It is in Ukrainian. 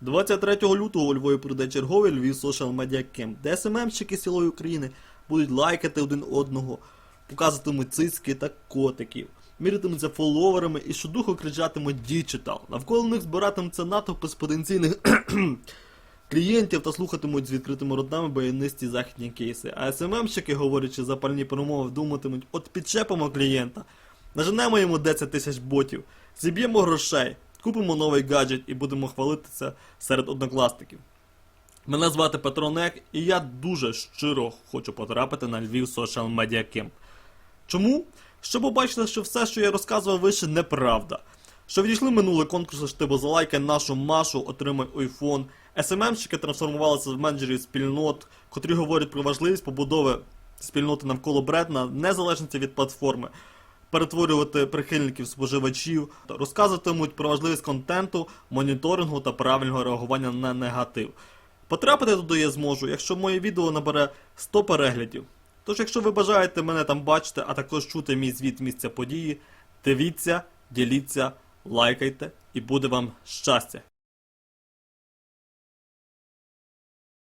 23 лютого у Львові пройде черговий Львів Social Media Camp, де СММщики сілої України будуть лайкати один одного, показуватимуть цицьки та котиків, мірятимуться фоловерами і щодуху кричатимуть діджитал. Навколо них збиратиметься натовпи з потенційних клієнтів та слухатимуть з відкритими ротами баянисті західні кейси. А СММщики, говорячи запальні промови, думатимуть, от підчепимо клієнта, наженемо йому 10 тисяч ботів, зіб'ємо грошей, купимо новий гаджет і будемо хвалитися серед однокласників. Мене звати Петро Нек, і я дуже щиро хочу потрапити на Львів Social Media Camp. Чому? Щоб побачити, що все, що я розказував вище, неправда. Що відійшли минулі конкурси штибу за лайки нашу Машу, отримай iPhone. СММщики трансформувалися в менеджерів спільнот, котрі говорять про важливість побудови спільноти навколо бренда, незалежності від платформи, перетворювати прихильників споживачів, розказуватимуть про важливість контенту, моніторингу та правильного реагування на негатив. Потрапити туди я зможу, якщо моє відео набере 100 переглядів. Тож, якщо ви бажаєте мене там бачити, а також чути мій звіт місця події, дивіться, діліться, лайкайте і буде вам щастя.